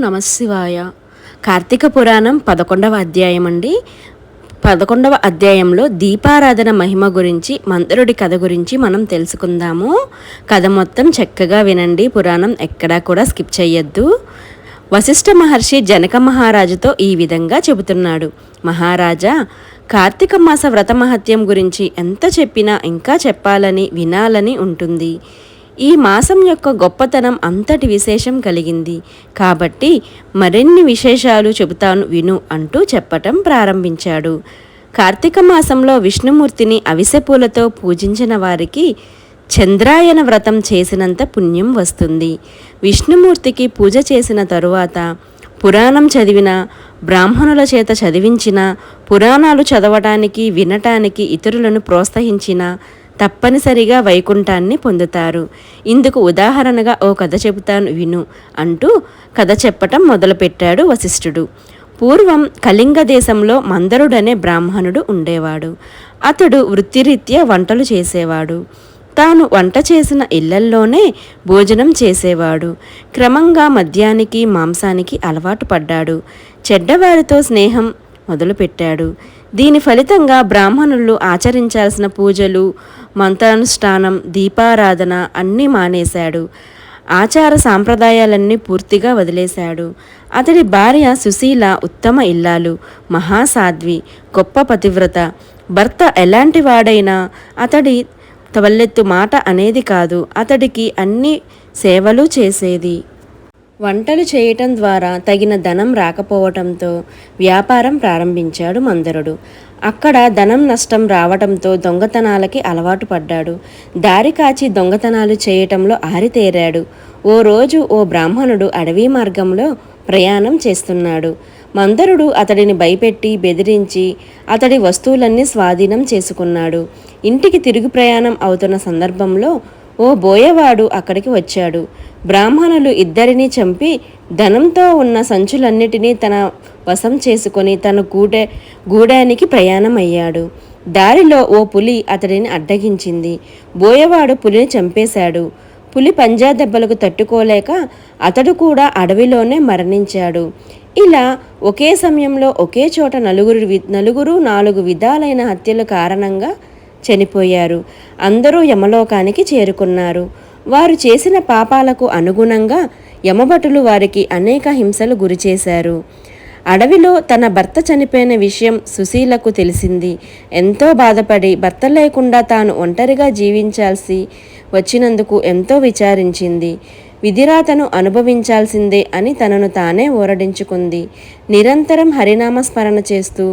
నమశివాయ కార్తీక పురాణం పదకొండవ అధ్యాయం అండి పదకొండవ అధ్యాయంలో దీపారాధన మహిమ గురించి మంత్రుడి కథ గురించి మనం తెలుసుకుందాము. కథ మొత్తం చక్కగా వినండి. పురాణం ఎక్కడా కూడా స్కిప్ చేయొద్దు వశిష్ఠ మహర్షి జనక మహారాజుతో ఈ విధంగా చెబుతున్నాడు. మహారాజా కార్తీక మాస వ్రత మహత్యం గురించి ఎంత చెప్పినా ఇంకా చెప్పాలని వినాలని ఉంటుంది. ఈ మాసం యొక్క గొప్పతనం అంతటి విశేషం కలిగింది. కాబట్టి మరిన్ని విశేషాలు చెబుతాను విను అంటూ చెప్పటం ప్రారంభించాడు. కార్తీక మాసంలో విష్ణుమూర్తిని అవిసెపూలతో పూజించిన వారికి చంద్రాయన వ్రతం చేసినంత పుణ్యం వస్తుంది. విష్ణుమూర్తికి పూజ చేసిన తరువాత పురాణం చదివిన బ్రాహ్మణుల చేత చదివించిన పురాణాలు చదవటానికి వినటానికి ఇతరులను ప్రోత్సహించిన తప్పనిసరిగా వైకుంఠాన్ని పొందుతారు. ఇందుకు ఉదాహరణగా ఓ కథ చెబుతాను విను అంటూ కథ చెప్పటం మొదలుపెట్టాడు వశిష్ఠుడు. పూర్వం కళింగ దేశంలో మందరుడనే బ్రాహ్మణుడు ఉండేవాడు. అతడు వృత్తిరీత్యా వంటలు చేసేవాడు. తాను వంట చేసిన ఇళ్ళల్లోనే భోజనం చేసేవాడు. క్రమంగా మద్యానికి మాంసానికి అలవాటు పడ్డాడు. చెడ్డవారితో స్నేహం మొదలుపెట్టాడు. దీని ఫలితంగా బ్రాహ్మణులు ఆచరించాల్సిన పూజలు మంత్రానుష్ఠానం దీపారాధన అన్నీ మానేశాడు. ఆచార సాంప్రదాయాలన్నీ పూర్తిగా వదిలేశాడు. అతడి భార్య సుశీల ఉత్తమ ఇల్లాలు మహాసాధ్వి గొప్ప పతివ్రత. భర్త ఎలాంటి వాడైనా అతడి తవల్లెత్తు మాట అనేది కాదు. అతడికి అన్ని సేవలు చేసేది. వంటలు చేయటం ద్వారా తగిన ధనం రాకపోవటంతో వ్యాపారం ప్రారంభించాడు మందరుడు. అక్కడ ధనం నష్టం రావటంతో దొంగతనాలకి అలవాటు పడ్డాడు. దారి కాచి దొంగతనాలు చేయటంలో ఆరితేరాడు. ఓ రోజు ఓ బ్రాహ్మణుడు అడవి మార్గంలో ప్రయాణం చేస్తున్నాడు. మందరుడు అతడిని భయపెట్టి బెదిరించి అతడి వస్తువులన్నీ స్వాధీనం చేసుకున్నాడు. ఇంటికి తిరుగు ప్రయాణం అవుతున్న సందర్భంలో ఓ బోయవాడు అక్కడికి వచ్చాడు. బ్రాహ్మణులు ఇద్దరిని చంపి ధనంతో ఉన్న సంచులన్నిటినీ తన వశం చేసుకొని తన గూడె గూడానికి ప్రయాణం అయ్యాడు దారిలో ఓ పులి అతడిని అడ్డగించింది. బోయవాడు పులిని చంపేశాడు. పులి పంజా దెబ్బలకు తట్టుకోలేక అతడు కూడా అడవిలోనే మరణించాడు. ఇలా ఒకే సమయంలో ఒకే చోట నలుగురు నలుగురు నాలుగు విధాలైన హత్యల కారణంగా చనిపోయారు. అందరూ యమలోకానికి చేరుకున్నారు. వారు చేసిన పాపాలకు అనుగుణంగా యమభటులు వారికి అనేక హింసలు గురిచేశారు అడవిలో తన భర్త చనిపోయిన విషయం సుశీలకు తెలిసింది. ఎంతో బాధపడి భర్త లేకుండా తాను ఒంటరిగా జీవించాల్సి వచ్చినందుకు ఎంతో విచారించింది. విధిరాతను అనుభవించాల్సిందే అని తనను తానే ఊరడించుకుంది నిరంతరం హరినామ స్మరణ చేస్తూ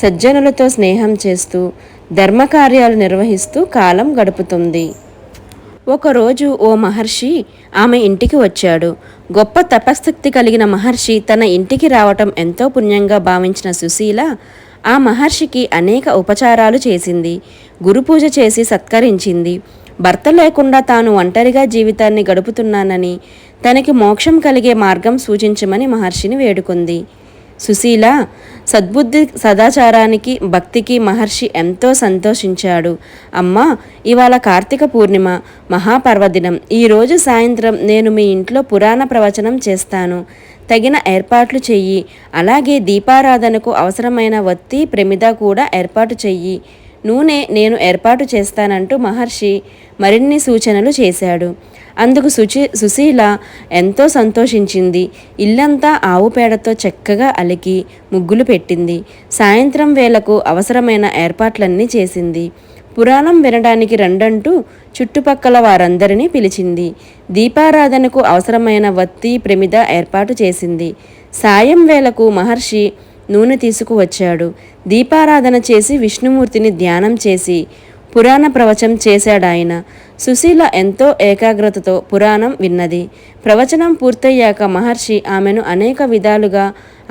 సజ్జనులతో స్నేహం చేస్తూ ధర్మకార్యాలు నిర్వహిస్తూ కాలం గడుపుతుంది. ఒకరోజు ఓ మహర్షి ఆమె ఇంటికి వచ్చాడు. గొప్ప తపశక్తి కలిగిన మహర్షి తన ఇంటికి రావటం ఎంతో పుణ్యంగా భావించిన సుశీల ఆ మహర్షికి అనేక ఉపచారాలు చేసింది. గురుపూజ చేసి సత్కరించింది. భర్త లేకుండా తాను ఒంటరిగా జీవితాన్ని గడుపుతున్నానని తనకి మోక్షం కలిగే మార్గం సూచించమని మహర్షిని వేడుకుంది. సుశీల సద్బుద్ధి సదాచారానికి భక్తికి మహర్షి ఎంతో సంతోషించాడు. అమ్మా ఇవాళ కార్తీక పూర్ణిమ మహాపర్వదినం. ఈరోజు సాయంత్రం నేను మీ ఇంట్లో పురాణ ప్రవచనం చేస్తాను. తగిన ఏర్పాట్లు చెయ్యి. అలాగే దీపారాధనకు అవసరమైన వత్తి ప్రమిద కూడా ఏర్పాటు చెయ్యి. నూనె నేను ఏర్పాటు చేస్తానంటూ మహర్షి మరిన్ని సూచనలు చేశాడు. అందుకు సుచి సుశీల ఎంతో సంతోషించింది. ఇల్లంతా ఆవు పేడతో చక్కగా అలికి ముగ్గులు పెట్టింది. సాయంత్రం వేళకు అవసరమైన ఏర్పాట్లన్నీ చేసింది. పురాణం వినడానికి రండంటూ చుట్టుపక్కల వారందరినీ పిలిచింది. దీపారాధనకు అవసరమైన వత్తి ప్రమిద ఏర్పాటు చేసింది. సాయం వేళకు మహర్షి నూనె తీసుకువచ్చాడు. దీపారాధన చేసి విష్ణుమూర్తిని ధ్యానం చేసి పురాణ ప్రవచనం చేశాడాయన. సుశీల ఎంతో ఏకాగ్రతతో పురాణం విన్నది. ప్రవచనం పూర్తయ్యాక మహర్షి ఆమెను అనేక విధాలుగా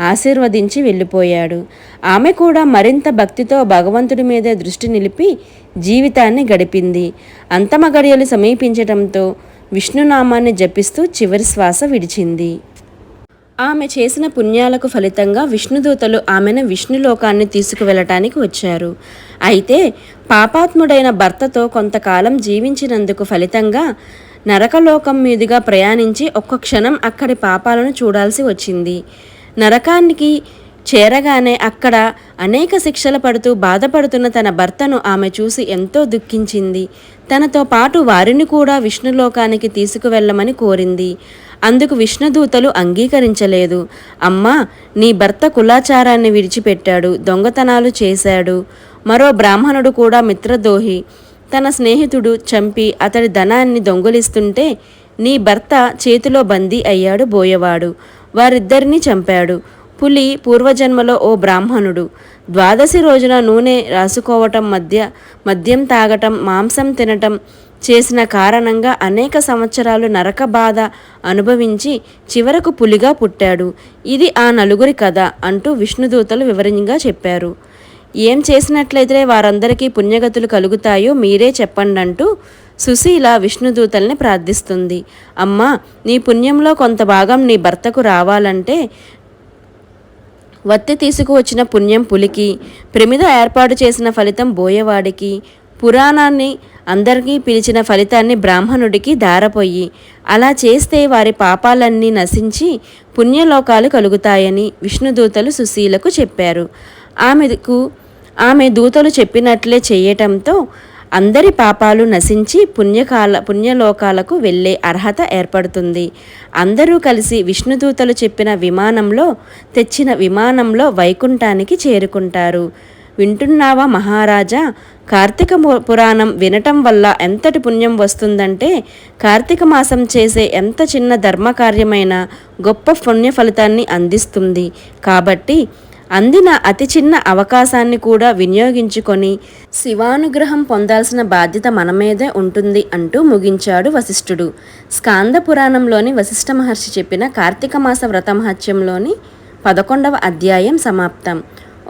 ఆశీర్వదించి వెళ్ళిపోయాడు. ఆమె కూడా మరింత భక్తితో భగవంతుడి మీదే దృష్టి నిలిపి జీవితాన్ని గడిపింది. అంతమ గడియలు సమీపించటంతో విష్ణునామాన్ని జపిస్తూ చివరి శ్వాస విడిచింది. ఆమె చేసిన పుణ్యాలకు ఫలితంగా విష్ణుదూతలు ఆమెను విష్ణులోకాన్ని తీసుకువెళ్ళటానికి వచ్చారు. అయితే పాపాత్ముడైన భర్తతో కొంతకాలం జీవించినందుకు ఫలితంగా నరకలోకం మీదుగా ప్రయాణించి ఒక్క క్షణం అక్కడి పాపాలను చూడాల్సి వచ్చింది. నరకానికి చేరగానే అక్కడ అనేక శిక్షలు పడుతూ బాధపడుతున్న తన భర్తను ఆమె చూసి ఎంతో దుఃఖించింది. తనతో పాటు వారిని కూడా విష్ణులోకానికి తీసుకువెళ్ళమని కోరింది. అందుకు విష్ణుదూతలు అంగీకరించలేదు. అమ్మా నీ భర్త కులాచారాన్ని విడిచిపెట్టాడు దొంగతనాలు చేశాడు. మరో బ్రాహ్మణుడు కూడా మిత్రదోహి తన స్నేహితుడు చంపి అతడి ధనాన్ని దొంగిలిస్తుంటే నీ భర్త చేతిలో బందీ అయ్యాడు బోయవాడు. వారిద్దరినీ చంపాడు. పులి పూర్వజన్మలో ఓ బ్రాహ్మణుడు. ద్వాదశి రోజున నూనె రాసుకోవటం మధ్య మద్యం తాగటం మాంసం తినటం చేసిన కారణంగా అనేక సంవత్సరాలు నరక బాధ అనుభవించి చివరకు పులిగా పుట్టాడు. ఇది ఆ నలుగురి కథ అంటూ విష్ణుదూతలు వివరంగా చెప్పారు. ఏం చేసినట్లయితే వారందరికీ పుణ్యగతులు కలుగుతాయో మీరే చెప్పండి అంటూ సుశీల విష్ణుదూతల్ని ప్రార్థిస్తుంది. అమ్మా నీ పుణ్యంలో కొంత భాగం నీ భర్తకు రావాలంటే వత్తి తీసుకువచ్చిన పుణ్యం పులికి ప్రమిద ఏర్పాటు చేసిన ఫలితం బోయవాడికి పురాణాన్ని అందరికీ పిలిచిన ఫలితాన్ని బ్రాహ్మణుడికి దారపోయి అలా చేస్తే వారి పాపాలన్నీ నశించి పుణ్యలోకాలు కలుగుతాయని విష్ణుదూతలు సుశీలకు చెప్పారు. ఆమెకు ఆమె దూతలు చెప్పినట్లే చేయటంతో అందరి పాపాలు నశించి పుణ్యకాల పుణ్యలోకాలకు వెళ్ళే అర్హత ఏర్పడుతుంది. అందరూ కలిసి విష్ణుదూతలు చెప్పిన విమానంలో తెచ్చిన విమానంలో వైకుంఠానికి చేరుకుంటారు. వింటున్నావా మహారాజా? కార్తీక పురాణం వినటం వల్ల ఎంతటి పుణ్యం వస్తుందంటే కార్తీక మాసం చేసే ఎంత చిన్న ధర్మకార్యమైన గొప్ప పుణ్య ఫలితాన్ని అందిస్తుంది. కాబట్టి అందిన అతి చిన్న అవకాశాన్ని కూడా వినియోగించుకొని శివానుగ్రహం పొందాల్సిన బాధ్యత మన మీదే ఉంటుంది అంటూ ముగించాడు వశిష్ఠుడు. స్కాంద పురాణంలోని వశిష్ఠ మహర్షి చెప్పిన కార్తీక మాస వ్రతమహత్యంలోని పదకొండవ అధ్యాయం సమాప్తం.